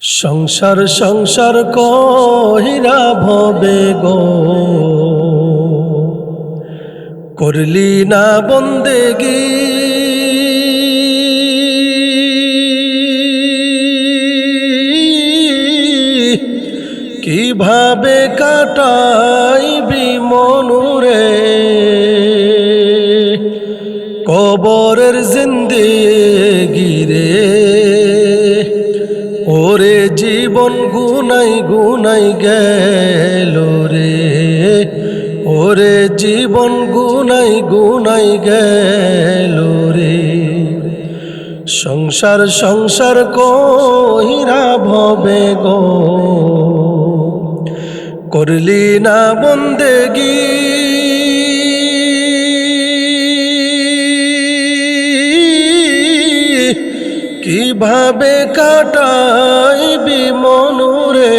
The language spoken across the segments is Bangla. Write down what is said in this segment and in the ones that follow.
সংসার সংসার কহিরা ভবে গো। করলি না বন্দেগি কীভাবে কাটাইবি মনুরে? কবরের জিন্দেগি রে ওরে জীবন গুনাই গুনাই গেল রে। ওরে জীবন গুনাই গুনাই গেল রে। সংসার সংসার কহিরা ভবে গো। করলি না বন্দেগি কীভাবে কাটাইবি মনুরে?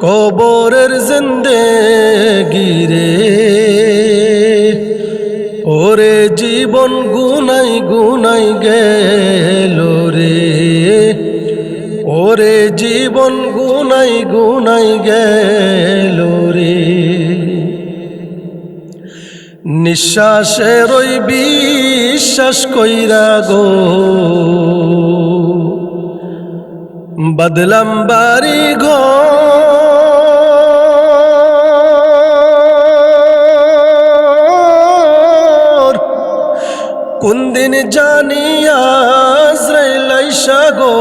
কবরের জিন্দে গিরে ওরে জীবন গুনাই গুনাই গেল রে। ওরে জীবন গুনাই গুনাই গেল রে। নিঃশ্বাসের ওই বিশ্বাস কইরা গো। বদলাম বাড়ি ঘর কোন দিন জানি আজরাইলাইসা গো।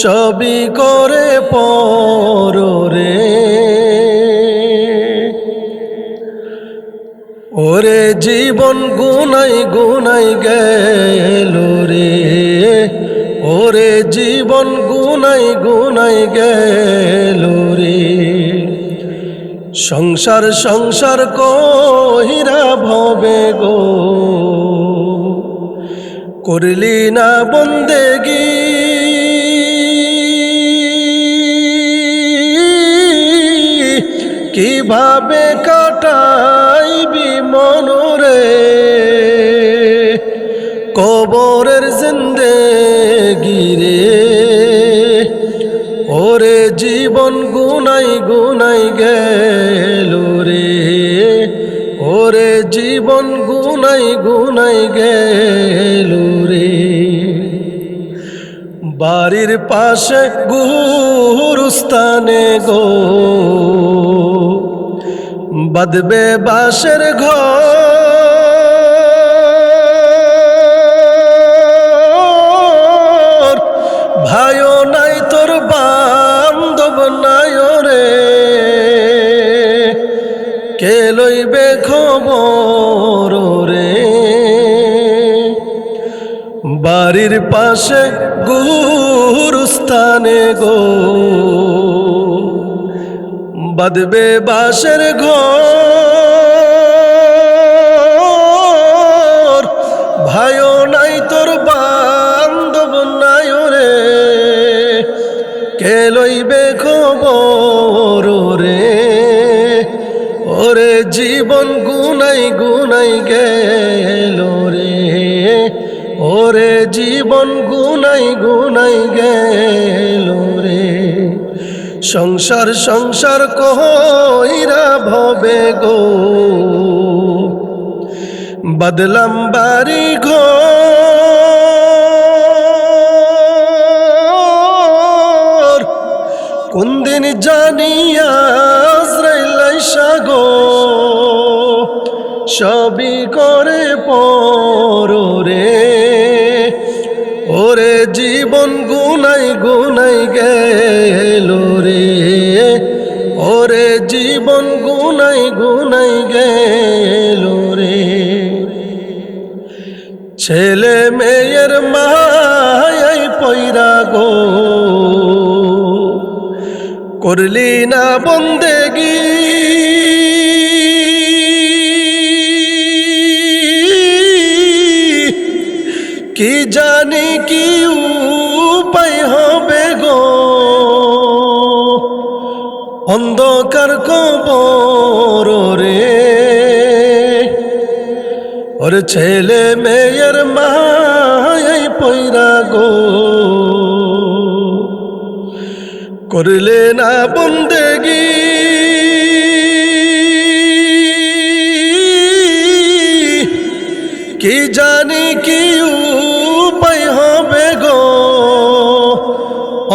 সবই করে পর ওরে জীবন গুনাই গুনাই গেল রে। ওরে জীবন গুনাই গুনাই গেল রে। সংসার সংসার কহিরা ভবে গো। করলি না বন্দেগি। কীভাবে কাটাইবি মনুরে, কবরের জিন্দে গিরে ওরে জীবন গুনাই গুনাই গেল রে, ওরে জীবন গুনাই গুনাই গেল রে। বাড়ির পাশে গুরুস্থানে গো বাদবে বাসের ঘর। ভাইও নাই তোর বান্ধব নাই রে কে লইবে খবর রে বাড়ির পাশে গুরুস্থানে গো। বাদবে বাসের ঘর। ভাইও নাই তোর বান্ধব নাই রে কে লইবে খবর রে ওরে জীবন গুনাই গুনাই গেল রে। ওরে জীবন গুনাই গুনাই গেল রে। সংসার সংসার কইরা ভবে গো। বদলাম বাড়ি ঘর কোন দিন জানিয়া গো। সবই করে পর ওরে জীবন গুনাই পৈরা গো। করলি না বন্দেগি। কি জানি কি উপায় হবে গো। অন্ধকার কবর রে। ওর ছেলে মেয়ের মায়াই পৈরা গো। করলে না বন্দেগি। কি জানি কি উপায় হবে গো।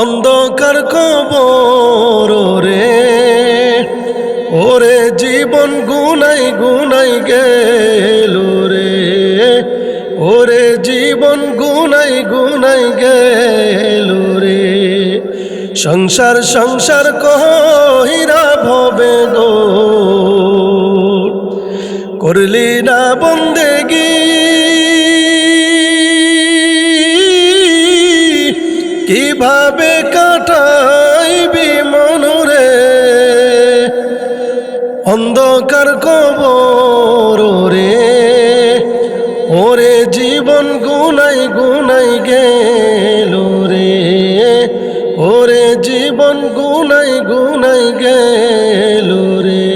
অন্ধকার কবর রে ওরে জীবন গুনাই গুনাই গেল জীবন গুনাই গুনাই গেল রে। সংসার সংসার কহিরা ভবে গো। করলি না বন্দেগি। কীভাবে কাটাইবি মনুরে? অন্ধকার কবর রে। জীবন গুনাই গুনাই গেল রে। ওরে জীবন গুনাই গুনাই গেল রে।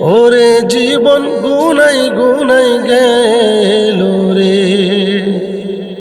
ওরে জীবন গুনাই গুনাই গেল